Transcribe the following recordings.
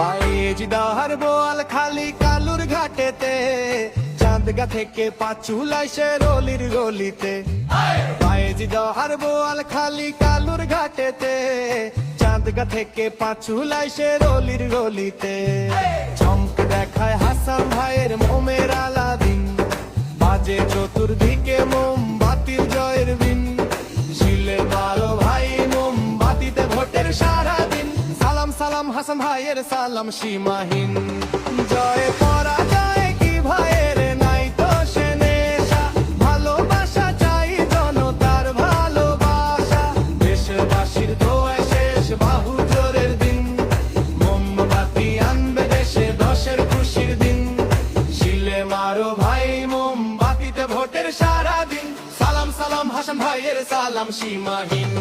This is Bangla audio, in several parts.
পায়েজ দাহার বোয়াল খালি কালুর ঘাটেতে, চাঁদগা থেকে পাঁচুল আসে রলির গলিতে। পায়েজ দাহার বোয়াল খালি কালুর ঘাটেতে, চাঁদগা থেকে পাঁচুল আসে রলির গলিতে। চমক দেখায় হাসান ভাইয়ের মোমের আলাদিন, বাজে চতুর্দিকে সালাম হাসান ভাইয়ের সালাম সীমাহীন। জয় পরা যায় কি ভাইয়ের, নাই তো সে নেশা। ভালোবাসা চাই জনতার ভালোবাসা। দেশবাসীর দোয়া শেষ বাহু জোরের দিন। মোমবাতি আনবে দেশে দশের খুশির দিন। শিলে মারো ভাই মোমবাতিতে ভোটের সারা দিন। সালাম সালাম হাসান ভাইয়ের সালাম সীমাহীন।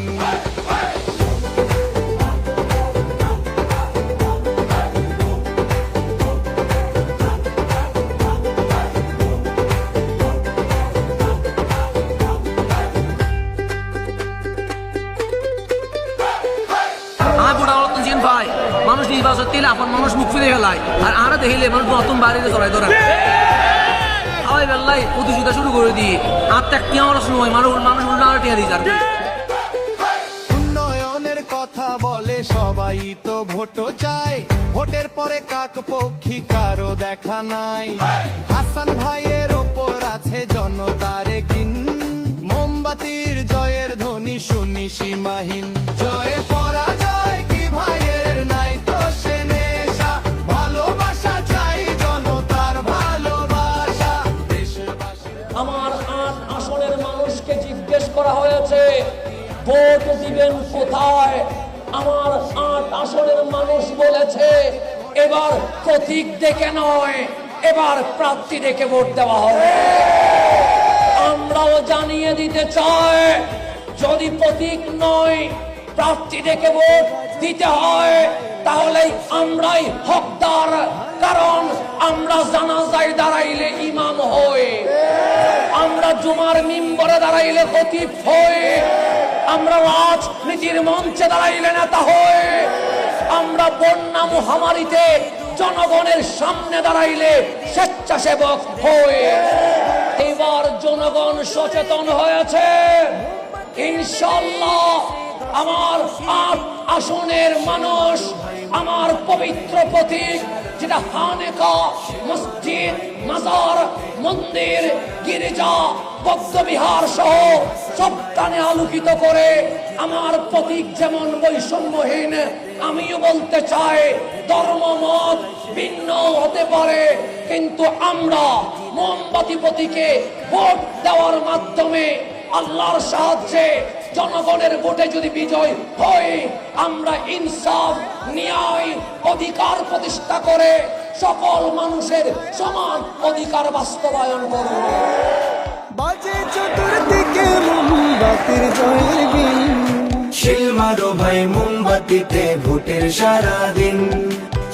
মানুষ নির্বাচন দিলে আপন মানুষ মুখ ফিরে ফেলায়। আর আরা দেখিলে মানুষ নতুন বাড়িতে চড়াই ধরে। সবাই বেল্লাই প্রতিযোগিতা শুরু করে দিই। আর ত্যাগ আমার সময় মানুষ মানুষ উল্টা আর টিয়া দিয়ে উন্নয়নের কথা বলে সবাই তো ভোটও চায়। ভোটের পরে কাক পক্ষী কারও দেখা নাই। হাসান ভাইয়ের ওপর আছে জনতারে কিন মোমবাতির জয়ের ধ্বনি শুনি সীমাহীন। ভোট দিবেন কোথায়? আমার আট আসনের মানুষ বলেছে, এবার প্রতীক দেখে নয়, এবার প্রার্থী দেখে ভোট দেওয়া হবে। আমরাও জানিয়ে দিতে চাই, যদি প্রতীক নয়, প্রার্থী দেখে ভোট দিতে হয় তাহলে আমরাই হকদার। কারণ আমরা জানাজায় দাঁড়াইলে ইমাম হই। আমরা জুমার মিম্বরে দাঁড়াইলে খতিব হই। আমরা রাজনীতির মঞ্চে দাঁড়াইলে নেতা হই আমরা বন্যা মহামারীতে জনগণের সামনে দাঁড়াইলে স্বেচ্ছাসেবক হয়ে এবার জনগণ সচেতন হয়েছে। ইনশাল্লাহ আমার আট আসনের মানুষ, আমার পবিত্র প্রতীক, যেটা হানেকা মাজার মন্দির, গির্জা, বৌদ্ধবিহার সহ সবটানে আলোকিত করে আমার প্রতীক যেমন বৈষম্যহীন, আমিও বলতে চাই ধর্ম মত ভিন্ন হতে পারে, কিন্তু আমরা মোমবাতি প্রতীকে ভোট দেওয়ার মাধ্যমে আল্লাহর সাহায্যে জনগণের ভোটে যদি বিজয় হয়, আমরা ইনসাফ, ন্যায়, অধিকার প্রতিষ্ঠা করে সকল মানুষের সমান অধিকার বাস্তবায়ন করব বাজে চতুর্দিকে মোমবাতির জয়ের বিন শিল মারো ভাই মোমবাতিতে ভোটের সারা দিন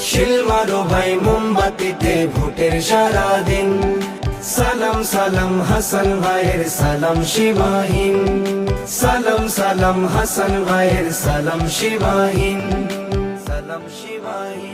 শিল মারো ভাই মোমবাতিতে ভোটের সারা দিন সালাম সালাম হাসান ভাইয়ের সালাম শিবাহীন সালাম সালাম হাসান ভাইয়ের সালাম শিবাহীন সালাম শিবাহীন